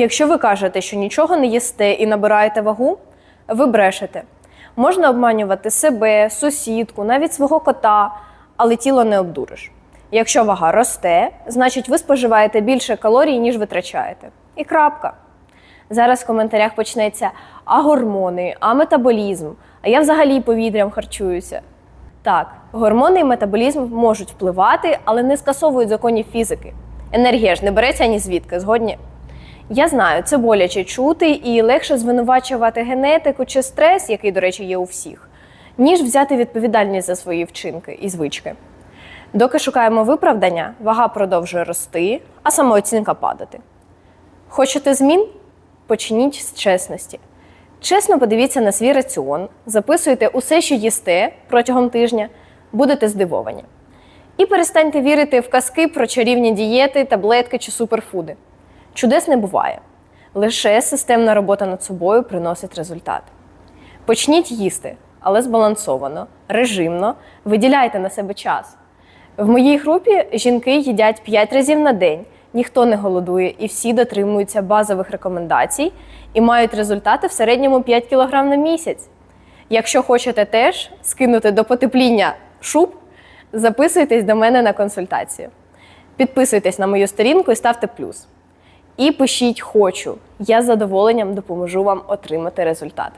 Якщо ви кажете, що нічого не їсте і набираєте вагу, ви брешете. Можна обманювати себе, сусідку, навіть свого кота, але тіло не обдуриш. Якщо вага росте, значить ви споживаєте більше калорій, ніж витрачаєте. І крапка. Зараз в коментарях почнеться а гормони, а метаболізм, а я взагалі повітрям харчуюся. Так, гормони і метаболізм можуть впливати, але не скасовують законів фізики. Енергія ж не береться ні звідки, згодні. Я знаю, це боляче чути і легше звинувачувати генетику чи стрес, який, до речі, є у всіх, ніж взяти відповідальність за свої вчинки і звички. Доки шукаємо виправдання, вага продовжує рости, а самооцінка падати. Хочете змін? Почніть з чесності. Чесно подивіться на свій раціон, записуйте усе, що їсте протягом тижня, будете здивовані. І перестаньте вірити в казки про чарівні дієти, таблетки чи суперфуди. Чудес не буває. Лише системна робота над собою приносить результат. Почніть їсти, але збалансовано, режимно, виділяйте на себе час. В моїй групі жінки їдять 5 разів на день, ніхто не голодує і всі дотримуються базових рекомендацій і мають результати в середньому 5 кг на місяць. Якщо хочете теж скинути до потепління шуб, записуйтесь до мене на консультацію. Підписуйтесь на мою сторінку і ставте плюс. І пишіть хочу. Я з задоволенням допоможу вам отримати результат.